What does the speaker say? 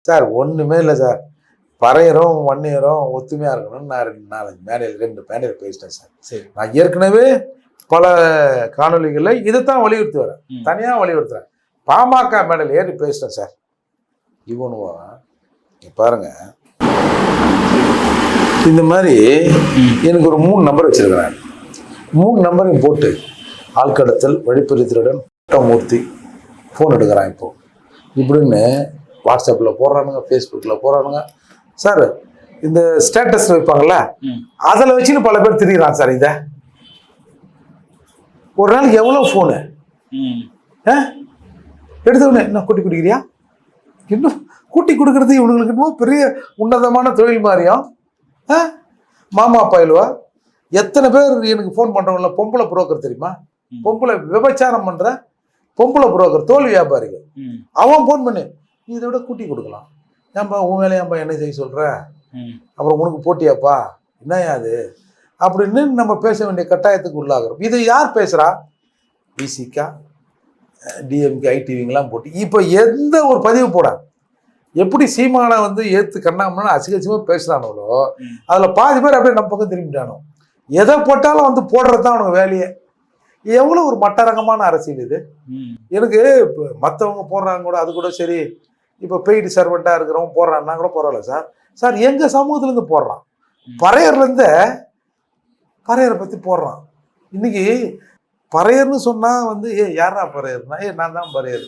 Sir ஒன்றுமே இல்லை sir. பறையரும் வன்னியரும் ஒத்துமையாக இருக்கணும்னு நான் ரெண்டு நாலஞ்சு மேடையில் ரெண்டு மேடையில் பேசிட்டேன் சார். சரி. நான் ஏற்கனவே பல காணொளிகளில் இதைத்தான் வலியுறுத்தி வரேன். தனியாக வலியுறுத்துறேன். பாமக மேடையில் ஏறி பேசிட்டேன் சார். இவனுவா? இங்க பாருங்க. இந்த மாதிரி. எனக்கு ஒரு மூணு நம்பர் வச்சிருக்கிறேன் மூணு நம்பரையும் போட்டு ஆழ்கடத்தல் வழிப்பறி திருடன் மூர்த்தி ஃபோன் எடுக்கிறான் இப்போ. இப்படின்னு வாட்ஸ்அப்பில் போடுறானுங்க ஃபேஸ்புக்கில் போடுறானுங்க. சார் இந்த ஸ்டேட்டஸ் வைப்பாங்கல்ல ம். அதில் வச்சுன்னு பல பேர் திரியிறான் சார் இதை. ஒரு நாளைக்கு எவ்வளோ ஃபோனு ம். எடுத்தவொடனே என்ன கூட்டி குடிக்கிறியா? இன்னும் கூட்டி கொடுக்கறது இவனுங்களுக்கு இன்னும் பெரிய உன்னதமான தொழில் மாதிரியும் ஆ? மாமா பயிலுவா எத்தனை பேர் எனக்கு ஃபோன் பண்ணுறவங்கள பொம்பளை புரோக்கர் தெரியுமா. பொம்பளை விபச்சாரம் பண்ணுற பொம்பளை புரோக்கர் தோல் வியாபாரிகள். அவன் ஃபோன் பண்ணு. இதை விட கூட்டி கொடுக்கலாம். ஏன்பா உன் வேலையை ஏன்பா என்ன செய்ய சொல்கிற அப்புறம் உனக்கு போட்டியாப்பா? என்னையா அது? அப்படின்னு நம்ம பேச வேண்டிய கட்டாயத்துக்கு உள்ளாகிறோம். இதை யார் பேசுகிறா பிசிகா டிஎம்கே ஐடிவிங்கெல்லாம் போட்டு இப்போ எந்த ஒரு பதிவு போட எப்படி சீமானை வந்து ஏற்று கண்ணாமனா அசிகசியமாக பேசுகிறானுங்களோ. அதில் பாதி பேர் அப்படியே நம்ம பக்கம் திரும்பிட்டானோ? எதை போட்டாலும் வந்து போடுறது தான் அவனுக்கு வேலையே. எவ்வளோ ஒரு மட்டரகமான அரசியல் இது. எனக்கு இப்போ மற்றவங்க போடுறாங்க கூட அது கூட சரி. இப்போ பெய்டு சர்வெண்ட்டாக இருக்கிறவங்க போடுறான்னா கூட பரவாயில்ல சார். சார் எங்கள் சமூகத்துலேருந்து போடுறான்? பறையர்லேருந்து பறையரை பற்றி போடுறான். இன்னைக்கு பறையர்னு சொன்னால் வந்து ஏ யாரா பறையர்னா? ஏ நான் தான் பறையர்.